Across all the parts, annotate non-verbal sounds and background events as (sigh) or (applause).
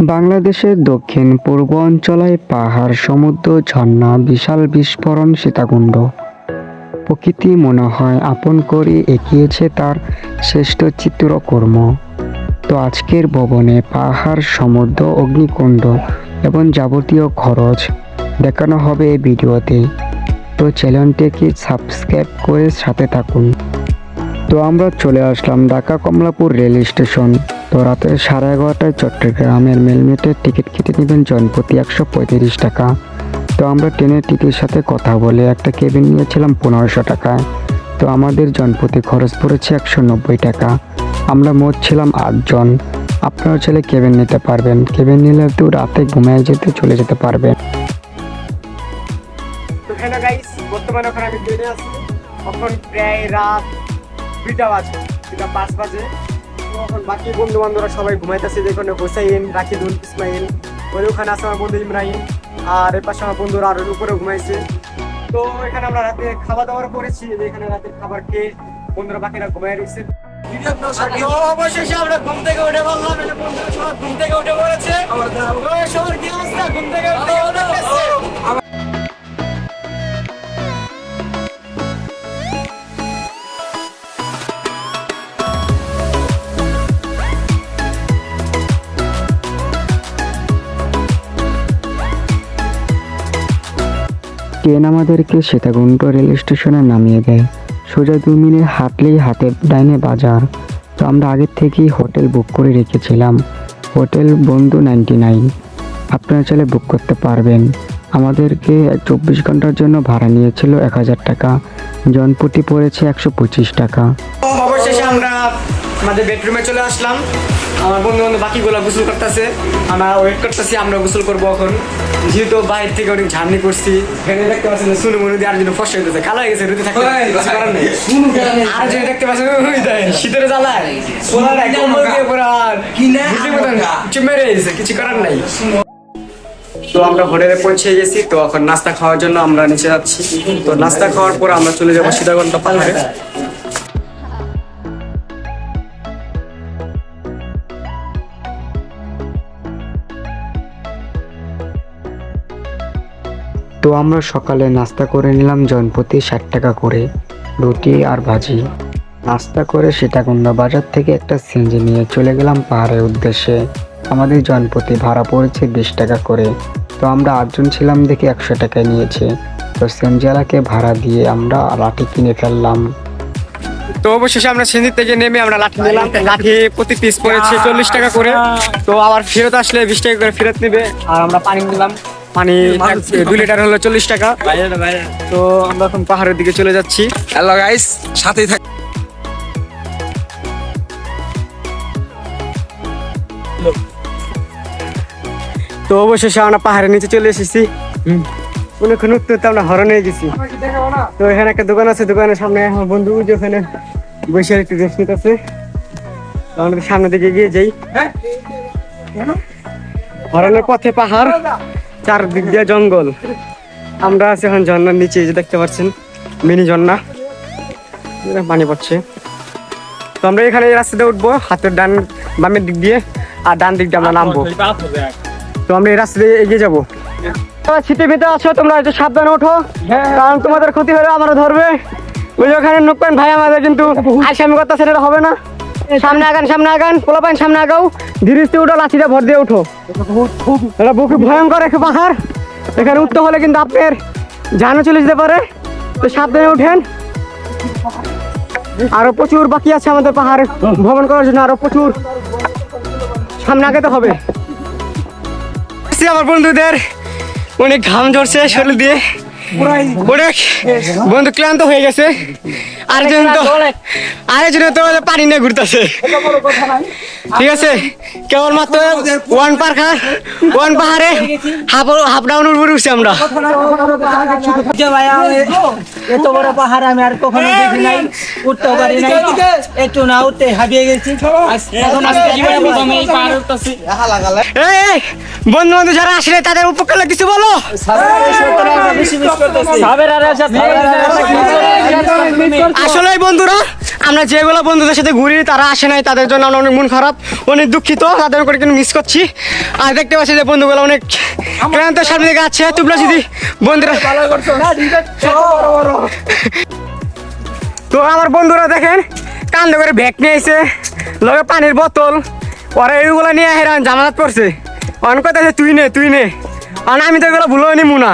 বাংলাদেশের দক্ষিণ পূর্ব অঞ্চলে পাহাড়, সমুদ্র, ঝর্ণা, বিশাল বিস্ফোরণ সীতাকুণ্ড। প্রকৃতি মনে হয় আপন করে এগিয়েছে তার শ্রেষ্ঠ চিত্রকর্ম। তো আজকের ভবনে পাহাড়, সমুদ্র, অগ্নিকুণ্ড এবং যাবতীয় খরচ দেখানো হবে এই ভিডিওতে। তো চ্যানেলটিকে সাবস্ক্রাইব করে সাথে থাকুন। তো আমরা চলে আসলাম ঢাকা কমলাপুর রেল স্টেশন। তো রাতের সাড়ে এগারোটায় চট্টগ্রামের মেলমেটের টিকিট কেটে নেবেন জনপ্রতি একশো পঁয়ত্রিশ টাকা। তো আমরা ট্রেনের টিকিটের সাথে কথা বলে একটা কেবিন নিয়েছিলাম পনেরোশো টাকায়। তো আমাদের জনপ্রতি খরচ পড়েছে একশো নব্বই টাকা। আমরা মোট ছিলাম আটজন আপনারা ছেলে কেবিন নিতে পারবেন। কেবিন নিলে তো রাতে ঘুমিয়ে যেতে চলে যেতে পারবেন। বর্তমানে ওখানে আমি ট্রেনে আছি। এখন প্রায় রাত দুইটা বাজে, দুইটা পাঁচ বাজে। এখন বাকি বন্ধু বান্ধবরা সবাই ঘুমাইতেছে যেখানে হোসাইন রাকিদুল ইসমাইল ওই ওখানে আছে আমার বন্ধু ইমরাহিম আর এর পাশে আমার বন্ধুরা আরও উপরে ঘুমাইছে। তো এখানে আমরা রাতে খাওয়া দাওয়ার করেছি যে এখানে রাতে খাবার খেয়ে বন্ধুরা বাকিরা ঘুমাই রয়েছে। অবশেষে আমরা ঘুম থেকে উঠে বললাম বন্ধুরা সবাই ঘুম থেকে উঠে পড়েছে। সবার কি অবস্থা? ঘুম থেকে উঠে ট্রেন আমাদেরকে সীতাকুণ্ড রেল স্টেশনে নামিয়ে দেয়। সোজা দু মিনিট হাঁটলেই হাতে ডাইনে বাজার। তো আমরা আগের থেকেই হোটেল বুক করে রেখেছিলাম। হোটেল বন্ধু নাইনটি নাইন। আপনারা চাইলে বুক করতে পারবেন। আমাদেরকে চব্বিশ ঘণ্টার জন্য ভাড়া নিয়েছিল এক হাজার টাকা। জনপ্রতি পড়েছে একশো পঁচিশ টাকা। অবশেষে আমরা আমাদের বেডরুমে চলে আসলাম। আমার বন্ধু বান্ধব বাকিগুলো গোসল করতেছে। আমরা ওয়েট করতেছি আমরা গোসল করব এখন। যেহেতু বাইরে থেকে অনেক ঝার্নি করছি এখানে দেখতে পাচ্ছেন সুনু মনু দিয়ে আর জন্য ফসল হইতেছে কালো হয়ে গেছে রুটি থাকতে আর যদি দেখতে পাচ্ছেন শীতের জ্বালায়। পোলা নাই? কম্বল দিয়ে পুরো আর বুঝলি মতন চুপ মেরে গেছে কিছু করার নাই। তো আমরা হোটেলে পৌঁছে গেছি তো এখন নাস্তা খাওয়ার জন্য আমরা নিচে যাচ্ছি। তো নাস্তা খাওয়ার পর আমরা চলে যাব সীতাকুণ্ড পাহাড়ে। তো আমরা সকালে নাস্তা করে নিলাম জনপ্রতি ষাট টাকা করে রুটি আর ভাজি। নাস্তা করে সীতাকুণ্ড বাজার থেকে একটা সিঞ্জি নিয়ে চলে গেলাম পাহাড়ের উদ্দেশ্যে। আমাদের জনপ্রতি ভাড়া পড়েছে বিশ টাকা করে। তো আমরা আটজন ছিলাম দেখে একশো টাকায় নিয়েছে। তো সেনজালাকে ভাড়া দিয়ে আমরা লাঠি কিনে ফেললাম। তো অবশেষে আমরা সিন্ধি থেকে নেমে আমরা লাঠি নিলাম। লাঠি প্রতি পিস পড়েছে চল্লিশ টাকা করে। তো আবার ফেরত আসলে বিশ টাকা করে ফেরত নেবে। আর আমরা পানি নিলাম। পানি দুই লিটার হলো চল্লিশ টাকা। তো আমরা এখন পাহাড়ের দিকে চলে যাচ্ছি। হ্যালো গাইস সাথেই থাক তো অবশেষে আমরা পাহাড়ের নিচে চলে এসেছি। অনেকক্ষণ উঠতে উঠতে আমরা হরণে গেছি। তো এখানে একটা দোকান আছে দোকানের সামনে আমার বন্ধু যে ওখানে বসে একটু রেস্ট নিতেছে। তো আমরা সামনের দিকে গিয়ে যাই। হরণের পথে পাহাড়। চারদিক দিয়ে জঙ্গল। আমরা আছি এখন ঝর্ণার নিচে যে দেখতে পাচ্ছেন মিনি ঝর্ণা। পানি পড়ছে। তো আমরা এখানে এই রাস্তাতে উঠবো হাতের ডান বামের দিক দিয়ে আর ডান দিক দিয়ে আমরা নামবো। তো আমরা এই রাস্তা দিয়ে এগিয়ে যাব। শীতে ভিতরে আছো তোমরা একটু সাবধানে ওঠো। কারণ তোমাদের ক্ষতি হলে আমরা ধরবে। ওই ওখানে নোকপেন ভাই আমাদের কিন্তু আসামি কথা সেটা হবে না। সামনে আগান সামনে আগান পোলাপাইন সামনে আগাও। ধীরে উঠো, লাঠিটা ভর দিয়ে উঠো। এটা বুকে ভয়ঙ্কর একটা পাহাড়। এখানে উঠতে হলে কিন্তু আপনার জানো চলে যেতে পারে। তো সাবধানে উঠেন। আরও প্রচুর বাকি আছে আমাদের পাহাড়ে। ভ্রমণ করার জন্য আরও প্রচুর। সামনে আগাতে হবে। আমার বন্ধুদের, অনেক ঘাম ঝরছে শরীর দিয়ে। অনেক বন্ধু ক্লান্ত হয়ে গেছে। আরেকজন তো আরেকজন তো পানি নিয়ে ঘুরতেছে ঠিক আছে কেবল মাত্র ওয়ান পার্ক ওয়ান পাহাড়ে হাফ হাফ ডাউন উপরে উঠছি আমরা এত বড় পাহাড় আমি আর কখনো দেখি নাই উঠতে পারি নাই একটু না উঠতে হাবিয়ে গেছি এখন আমি জীবনে প্রথম এই পাহাড় উঠতেছি এই এই, বন্ধু বন্ধু যারা আসলে তাদের উপকার কিছু বলো বেশি মিস আসলে বন্ধুরা, আমরা যেগুলো বন্ধুদের সাথে ঘুরি, তারা আসে নাই, তাদের জন্য আমরা অনেক মন খারাপ, অনেক দুঃখিত, তাদের করে কিন্তু মিস করছি। আর দেখতে পাচ্ছি যে বন্ধুগুলো অনেক ক্লান্ত, সামনে দিকে আছে। তোমরা যদি বন্ধুরা তো আমার বন্ধুরা দেখেন, কান্দ করে ব্যাগ নিয়ে এসে লগে পানির বোতল। ওরা এইগুলো নিয়ে হেরান জামানত করছে অন কথা তুই নে তুই নে। আমি তো এগুলো ভুলো নি না।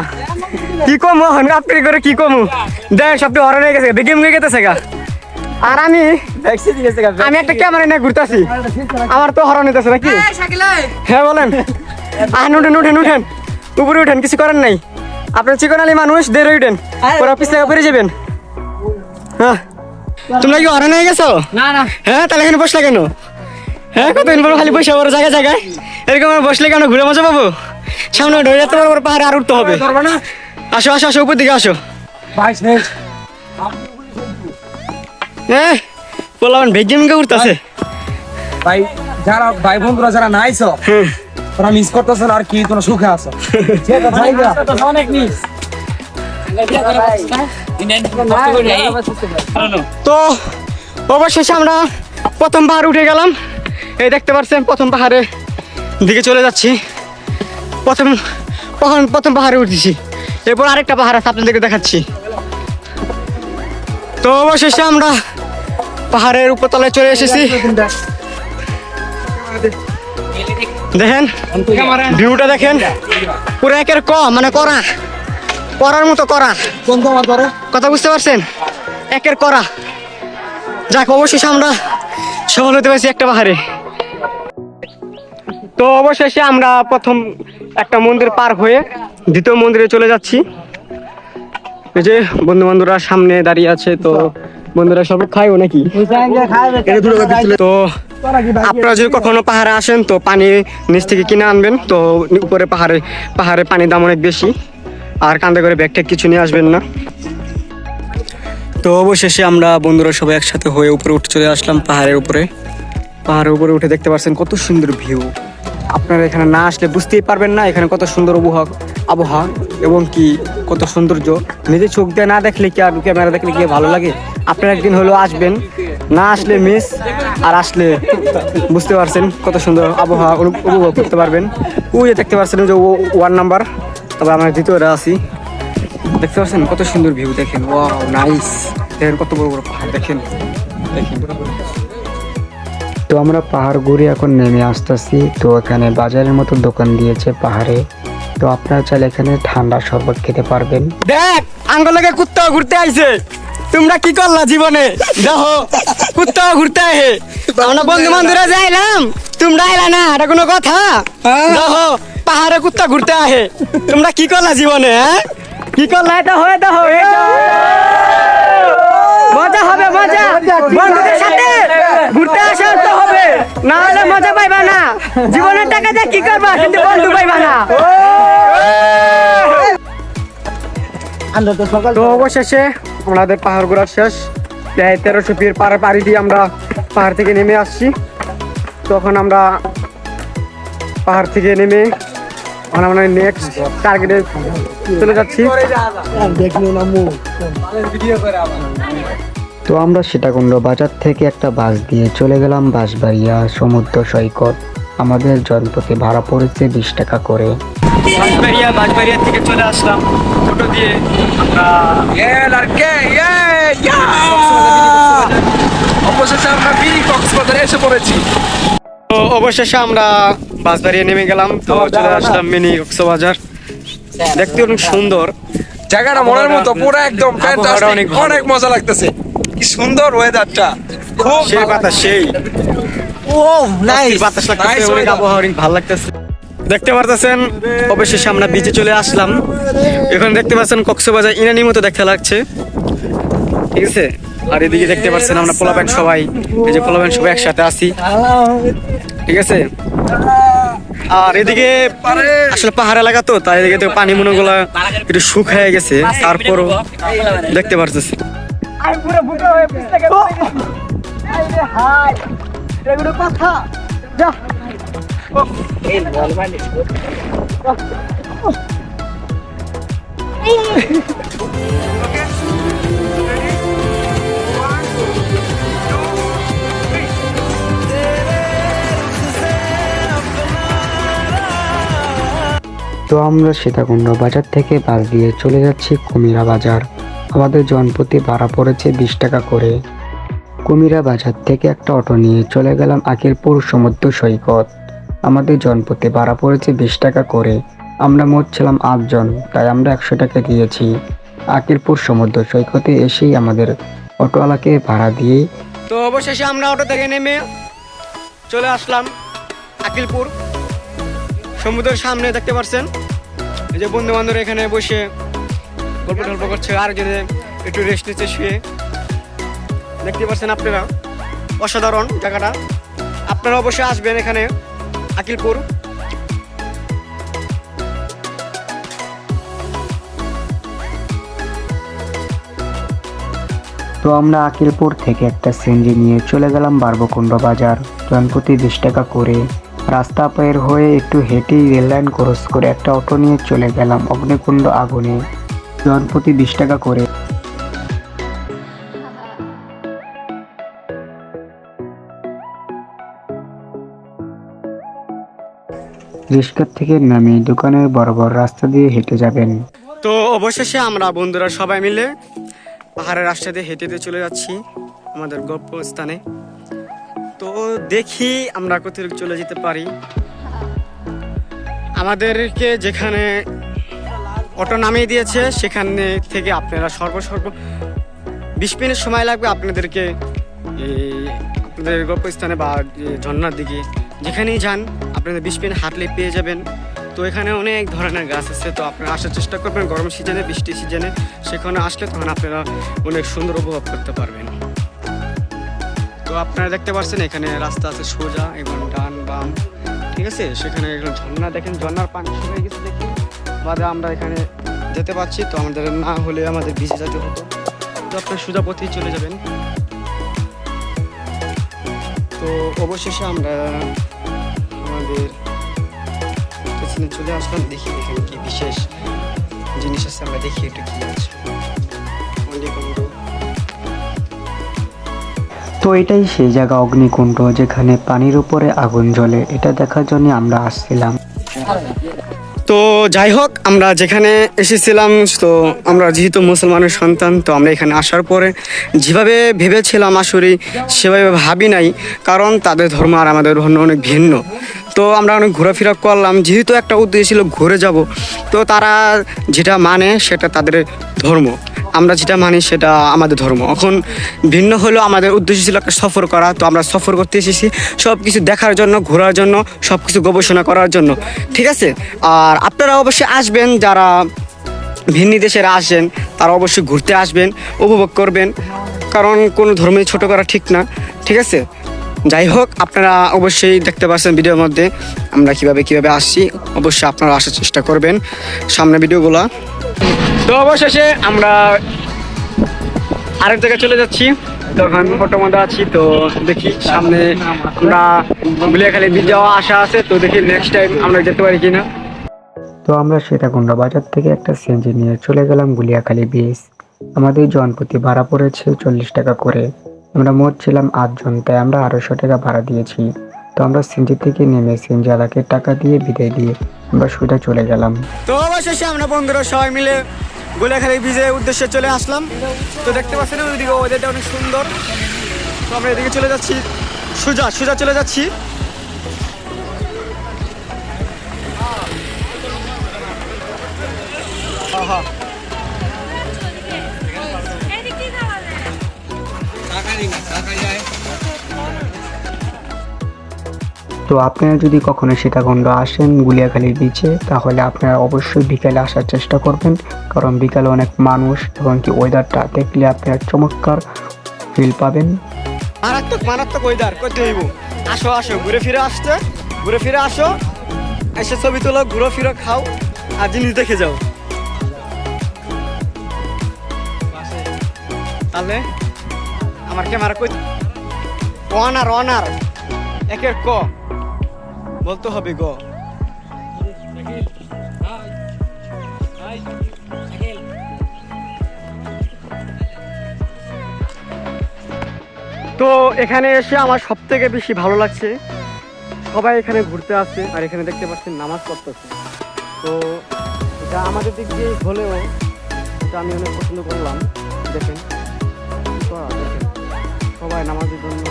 কি কমু হন আপনি করে কি কমু? দেখ সব তো হরণ হয়ে গেছে। দেখে মুখে গেতেছে গা। আর আমি আমি একটা ক্যামেরা নিয়ে ঘুরতেছি। আমার তো হরণ হইতেছে নাকি? হ্যাঁ বলেন। আহ উঠেন উঠেন উঠেন। উপরে উঠেন কিছু করার নাই। আপনার চিকন আলী মানুষ দেড় উঠেন। ওরা থেকে পেরে যাবেন। হ্যাঁ তোমরা কি হরণ হয়ে গেছো? না না। হ্যাঁ তাহলে এখানে বসলে কেন? হ্যাঁ কতদিন পর খালি বসে বড় জায়গায় জায়গায়। এরকম বসলে কেন? ঘুরে মজা পাবো? সামনে ধরে যেতে বড় পাহাড়ে আর উঠতে হবে। আসো আসো আসো উপর দিকে আসো হ্যাঁ বললাম ভেগে মিকে উঠতেছে। ভাই যারা ভাই বন্ধুরা যারা নাইছো হ্যাঁ। ওরা মিস করতেছ আর কি তোমরা সুখে আছো? (laughs) অনেক নিস তো অবশেষে আমরা প্রথম পাহাড় উঠে গেলাম। এই দেখতে পাচ্ছেন প্রথম পাহাড়ে দিকে চলে যাচ্ছি। প্রথম প্রথম প্রথম পাহাড়ে উঠেছি। এরপর আরেকটা পাহাড় আছে আপনাদেরকে দেখাচ্ছি। তো অবশেষে আমরা পাহাড়ের উপরতলায় চলে এসেছি। দেখেন, ভিউটা দেখেন। পুরো একের ক মানে করা। করার মতো করা। কথা বুঝতে পারছেন? একের করা। যাক, অবশেষে আমরা সফল হতে পারছি একটা পাহাড়ে। তো অবশেষে আমরা প্রথম একটা মন্দির পার হয়ে দ্বিতীয় মন্দিরে চলে যাচ্ছি। এই যে বন্ধু বান্ধবরা সামনে দাঁড়িয়ে আছে তো বন্ধুরা সব খাইও নাকি? তো আপনারা যদি কখনো পাহাড়ে আসেন তো পানি নিচ থেকে কিনে আনবেন। তো উপরে পাহাড়ে পাহাড়ে পানির দাম অনেক বেশি। আর কান্দে করে ব্যাগ ট্যাগ কিছু নিয়ে আসবেন না। তো অবশেষে আমরা বন্ধুরা সবাই একসাথে হয়ে উপরে উঠে চলে আসলাম পাহাড়ের উপরে। পাহাড়ের উপরে উঠে দেখতে পাচ্ছেন কত সুন্দর ভিউ। আপনারা এখানে না আসলে বুঝতেই পারবেন না এখানে কত সুন্দর আবহাওয়া আবহাওয়া এবং কি কত সৌন্দর্য। নিজে চোখ দিয়ে না দেখলে কি আর ক্যামেরা দেখলে কি ভালো লাগে? আপনারা একদিন হলো আসবেন। না আসলে মিস আর আসলে বুঝতে পারছেন কত সুন্দর আবহাওয়া উপভোগ করতে পারবেন। ওই দেখতে পারছেন যে ওয়ান নাম্বার তবে আমরা দ্বিতীয়টা আছি। দেখতে পাচ্ছেন কত সুন্দর ভিউ দেখেন। ওয়াও নাইস দেখেন কত বড় বড় পাহাড়, দেখেন। দেখেন। তো আমরা পাহাড় ঘুরে এখন নেমে আসতেছি। তো এখানে বাজারের মতো দোকান দিয়েছে পাহাড়ে। তো আপনারা চাইলে এখানে ঠান্ডা শরবত খেতে পারবেন। দেখ আঙ্গলকে কুত্তা ঘুরতে আইছে। তোমরা কি করলা জীবনে? দেখো কুত্তা ঘুরতে আহে। আমরা বন্ধু বান্ধবরা যাইলাম। তোমরা আইলা না এটা কোনো কথা? দেখো পাহাড়ে কুত্তা ঘুরতে আহে। তোমরা কি করলা জীবনে হ্যাঁ? কি করলা? এটা হয়ে দেখো মজা হবে মজা। বন্ধুদের সাথে না হলে মজা পাইবা না। জীবনের টাকা দিয়ে কি করবা? কিন্তু বন্ধু পাইবা না। তো অবশেষে আমাদের পাহাড় ঘোরা শেষ। প্রায় তেরোশো ফির পাড়ে পাড়ি দিয়ে আমরা পাহাড় থেকে নেমে আসছি। তখন আমরা পাহাড় থেকে নেমে এখন আমরা নেক্সট টার্গেটে চলে যাচ্ছি। দেখল না মুখ তো আমরা সীতাকুণ্ড বাজার থেকে একটা বাস দিয়ে চলে গেলাম বাঁশবাড়িয়া সমুদ্র সৈকত। আমাদের জনপথে ভাড়া পড়েছে বিশ টাকা করে। বাঁশবাড়িয়া বাঁশবাড়িয়া থেকে চলে আসলাম। টোটো দিয়ে আমরা এ লারকে এ ইয়া! অবশেষে আমরা মিনি কক্সবাজারে এসে পড়েছি। তো অবশেষে আমরা বাঁশবাড়িয়া নেমে গেলাম। তো চলে আসলাম মিনি কক্সবাজার। দেখতে অনেক সুন্দর। জায়গাটা মনের মতো পুরো একদম অনেক অনেক মজা লাগতেছে। কি সুন্দর ওয়েদারটা খুব সেই বাতাস সেই। ও নাইস বাতাস লাগতেছে Nice অনেক আবহাওয়া ভালো লাগতেছে। দেখতে পারতেছেন অবশেষে আমরা বিচে চলে আসলাম। এখন দেখতে পাচ্ছেন কক্সবাজার ইনানির মতো দেখতে লাগছে। ঠিক আছে? আর এদিকে দেখতে পাচ্ছেন আমরা পোলাবেন সবাই। এই যে পোলাবেন সবাই একসাথে আছি। ঠিক আছে? আর এদিকে আসলে পাহাড় এলাকা তো তাই এদিকে তো পানি মনে গুলা একটু শুক হয়ে গেছে। তারপরও দেখতে পারতেছি। আমি পুরো হয়ে হাই কথা? যা। তো আমরা সীতাকুণ্ড বাজার থেকে বাস দিয়ে চলে যাচ্ছি কুমিরা বাজার। আমাদের জনপ্রতি ভাড়া পড়েছে বিশ টাকা করে। কুমিরা বাজার থেকে একটা অটো নিয়ে চলে গেলাম আকিরপুর সমুদ্র সৈকত। আমাদের জনপ্রতি ভাড়া পড়েছে বিশ টাকা করে। আমরা মোট ছিলাম আটজন তাই আমরা একশো টাকা দিয়েছি। আকিরপুর সমুদ্র সৈকতে এসেই আমাদের অটোওয়ালাকে ভাড়া দিয়ে তো অবশেষে আমরা অটো থেকে নেমে চলে আসলাম আকিলপুর সমুদ্রের সামনে দেখতে পাচ্ছেন এই যে বন্ধু বান্ধব এখানে বসে গল্প টল্প করছে, আর যদি একটু রেস্ট নিচ্ছে, শুয়ে। দেখতে পাচ্ছেন আপনারা? অসাধারণ জায়গাটা। আপনারা অবশ্যই আসবেন এখানে, আকিলপুর। তো আমরা আকিলপুর থেকে একটা সিএনজি নিয়ে চলে গেলাম বারবকুণ্ড বাজার। জনপ্রতি বিশ টাকা করে। রাস্তা পায়ের হয়ে একটু হেঁটেই রেললাইন ক্রস করে একটা অটো নিয়ে চলে গেলাম অগ্নিকুণ্ড আগুনে। জনপ্রতি বিশ টাকা করে। রিস্কার থেকে নামে দোকানের বরাবর রাস্তা দিয়ে হেঁটে যাবেন। তো অবশেষে আমরা বন্ধুরা সবাই মিলে পাহাড়ের রাস্তা দিয়ে হেঁটে হেঁটে চলে যাচ্ছি আমাদের গল্প স্থানে তো দেখি আমরা কোথায় চলে যেতে পারি। আমাদেরকে যেখানে অটো নামিয়ে দিয়েছে, সেখানে থেকে আপনারা সর্বসর্ব বিশ মিনিট সময় লাগবে আপনাদেরকে আপনাদের গল্পস্থানে বা যে ঝর্ণার দিকে যেখানেই যান আপনাদের বিশ মিনিট হাঁটলে পেয়ে যাবেন। তো এখানে অনেক ধরনের গাছ আছে, তো আপনারা আসার চেষ্টা করবেন। গরম সিজনে বৃষ্টি সিজনে, সেখানে আসলে তখন আপনারা অনেক সুন্দর উপভোগ করতে পারবেন। তো আপনারা দেখতে পাচ্ছেন এখানে রাস্তা আছে সোজা, এবং ডান বাম, ঠিক আছে? সেখানে ঝর্ণা, দেখেন ঝর্ণার পানি বাদে আমরা এখানে যেতে পারছি, তো আমাদের না হলে আমাদের ভিজে যেতে হতো। তো আপনার সোজা চলে যাবেন। তো অবশেষে আমরা আমাদের পেছনে চলে আসলাম। দেখি এখানে কি বিশেষ জিনিস আছে, আমরা দেখি একটু কি আছে। তো এটাই সেই জায়গা অগ্নিকুণ্ড, যেখানে পানির উপরে আগুন জ্বলে। এটা দেখার জন্য আমরা আসছিলাম। তো যাই হোক, আমরা যেখানে এসেছিলাম, তো আমরা যেহেতু মুসলমানের সন্তান, তো আমরা এখানে আসার পরে যেভাবে ভেবেছিলাম আসলে, সেভাবে ভাবি নাই, কারণ তাদের ধর্ম আর আমাদের ধর্ম অনেক ভিন্ন। তো আমরা অনেক ঘোরাফেরা করলাম, যেহেতু একটা উদ্দেশ্য ছিল ঘুরে যাব, তো তারা যেটা মানে সেটা তাদের ধর্ম। আমরা যেটা মানি সেটা আমাদের ধর্ম। এখন ভিন্ন হলো আমাদের উদ্দেশ্য ছিল একটা সফর করা, তো আমরা সফর করতে এসেছি সব কিছু দেখার জন্য, ঘোরার জন্য সব কিছু গবেষণা করার জন্য। ঠিক আছে? আর আপনারা অবশ্যই আসবেন, যারা ভিন্ন দেশের আসেন, তারা অবশ্যই ঘুরতে আসবেন, উপভোগ করবেন। কারণ কোনো ধর্মই ছোট করা ঠিক না। ঠিক আছে? যাই হোক, আপনারা অবশ্যই দেখতে পাচ্ছেন ভিডিওর মধ্যে আমরা কীভাবে কীভাবে আসছি। অবশ্যই আপনারা আসার চেষ্টা করবেন। সামনে ভিডিওগুলো তো অবশেষে আমরা আরেক জায়গায় চলে যাচ্ছি। তখন ফটো মধ্যে আছি তো দেখি সামনে আমরা গুলিয়াখালী বীজ যাওয়া আশা আছে তো দেখি নেক্সট টাইম আমরা যেতে পারি কিনা। তো আমরা সীতাকুণ্ড বাজার থেকে একটা সিএনজি নিয়ে চলে গেলাম গুলিয়াখালী বিচ আমাদের জনপ্রতি ভাড়া পড়েছে চল্লিশ টাকা করে। আমরা মোট ছিলাম আটজন তাই আমরা আড়াইশো টাকা ভাড়া দিয়েছি। তো আমরা সিএনজি থেকে নেমে সিএনজি আলাকে টাকা দিয়ে বিদায় দিয়ে আমরা সোজা চলে গেলাম। তো অবশেষে আমরা বন্ধুরা সবাই মিলে গোলাখালী ব্রিজের উদ্দেশ্যে চলে আসলাম। তো দেখতে পাচ্ছেন ওইদিকে ওয়েদারটা অনেক সুন্দর। তো আমরা এদিকে চলে যাচ্ছি। সুজা সুজা চলে যাচ্ছি। তো আপনারা যদি কখনো সীতাকুণ্ড আসেন গুলিয়াখালীর বিচে তাহলে আপনারা অবশ্যই বিকালে আসার চেষ্টা করবেন। কারণ বিকালে অনেক মানুষ এবং কি ওয়েদারটা দেখলে আপনারা চমৎকার ফিল পাবেন। মারাত্মক মারাত্মক ওয়েদার করতে হইব। আসো আসো, ঘুরে ফিরে আসতে, ঘুরে ফিরে আসো। এসে ছবি তোলো, ঘুরো, ফিরো, খাও, আর জিনিস দেখে যাও। তাহলে আমার ক্যামেরা কই অনার অনার একের ক। বলতে হবে গ। তো এখানে এসে আমার সব থেকে বেশি ভালো লাগছে। সবাই এখানে ঘুরতে আসছে আর এখানে দেখতে পাচ্ছেন নামাজ পড়তেছে। তো এটা আমাদের দিক দিয়ে হলেও এটা আমি অনেক পছন্দ করলাম। দেখেন দেখেন। সবাই নামাজের জন্য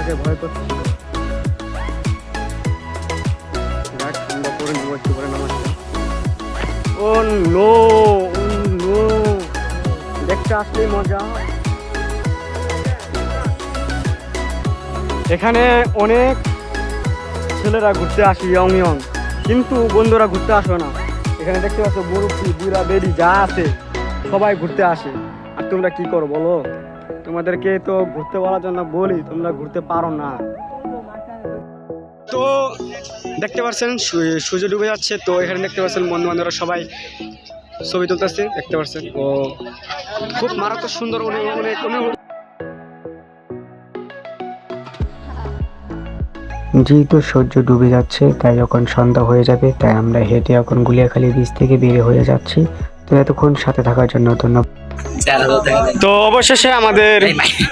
আল্লাহকে ভয় করছি। Oh no no. দেখতে মজা। এখানে অনেক ছেলেরা ঘুরতে আসে ইয়ং ইয়ং, কিন্তু বন্ধুরা ঘুরতে আসবে না। এখানে দেখতে পাচ্ছ মুরব্বী, বুড়া বেরি যা আছে, সবাই ঘুরতে আসে। আর তোমরা কি করো বলো? তোমাদেরকে তো ঘুরতে বলার জন্য বলি তোমরা ঘুরতে পারো না। তো দেখতে পাচ্ছেন সূর্য- সূর্য ডুবে যাচ্ছে তো এখানে দেখতে পাচ্ছেন বন্ধু বান্ধবরা সবাই ছবি তুলতেছে দেখতে পাচ্ছেন ও খুব মারাত্মক সুন্দর অনেক অনেক অনেক যেহেতু সূর্য ডুবে যাচ্ছে তাই যখন সন্ধ্যা হয়ে যাবে তাই আমরা হেঁটে এখন গুলিয়াখালী বীজ থেকে বেরিয়ে হয়ে যাচ্ছি। তো এতক্ষণ সাথে থাকার জন্য ধন্যবাদ। তো অবশেষে আমাদের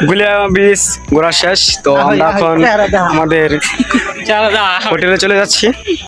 গুলিয়া বিচ ঘোরা শেষ। তো আমরা এখন আমাদের হোটেলে চলে যাচ্ছি।